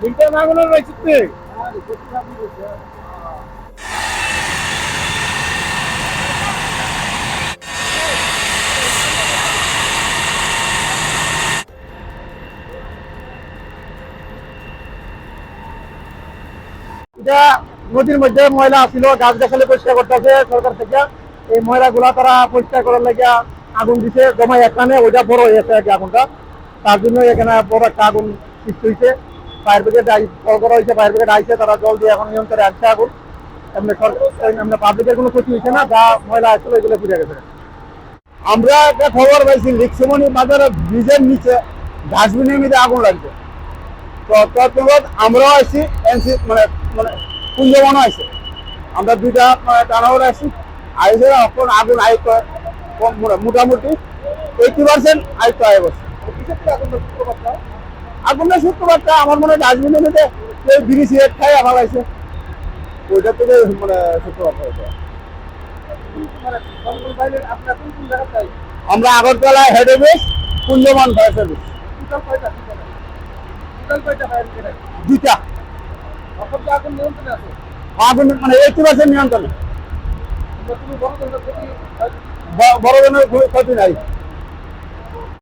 লিঙ্কটা না কোনো রয়েছে এটা নদীর মধ্যে ময়লা ছিল গাছ গাছালি পরিষ্কার করতেছে সরকার থেকে। এই ময়লা গুলা তারা পরিষ্কার করার লাগে আগুন দিছে, জমা এখানে ওইটা বড় হয়ে গেছে আর আগুনটা। তার জন্য এখানে বড় একটা আগুন সৃষ্টি হয়েছে ফায়ার ব্রিগেড কল করা হয়েছে ফায়ার ব্রিগেড আইছে, তারা জল দিয়ে এখন নিয়ন্ত্রণে আগুন। এমনি সরকার পাবলিকের কোনো ক্ষতি হয়েছে না, যা ময়লা আসছিল এগুলো ফিরে গেছে। আমরা একটা খবর পাইছি লিকসমনি বাজারে ব্রিজের নিচে ডাস্টবিনের মধ্যে আগুন লাগছে। তো তৎপর আমরাও আছি এনসি মানে মানে কুঞ্জবনও আছে আমরা দুইটা টানাও আছি আইসে এখন আগুন আয়ত্ত মোটামুটি এইটি পার্সেন্ট আয়ত্ত আয় বসে আগুনটা সূত্রপাতটা আমার মনে হয় ডাস্টবিনের মধ্যে কেউ বিড়ি আমার আছে ওইটা থেকে মানে হয়েছে আমরা আগরতলা হেড অফিস কুঞ্জমান ফায়ার সার্ভিস দুইটা। আগুন মানে এইটি পার্সেন্ট নিয়ন্ত্রণে। বড় ক্ষতি নাই।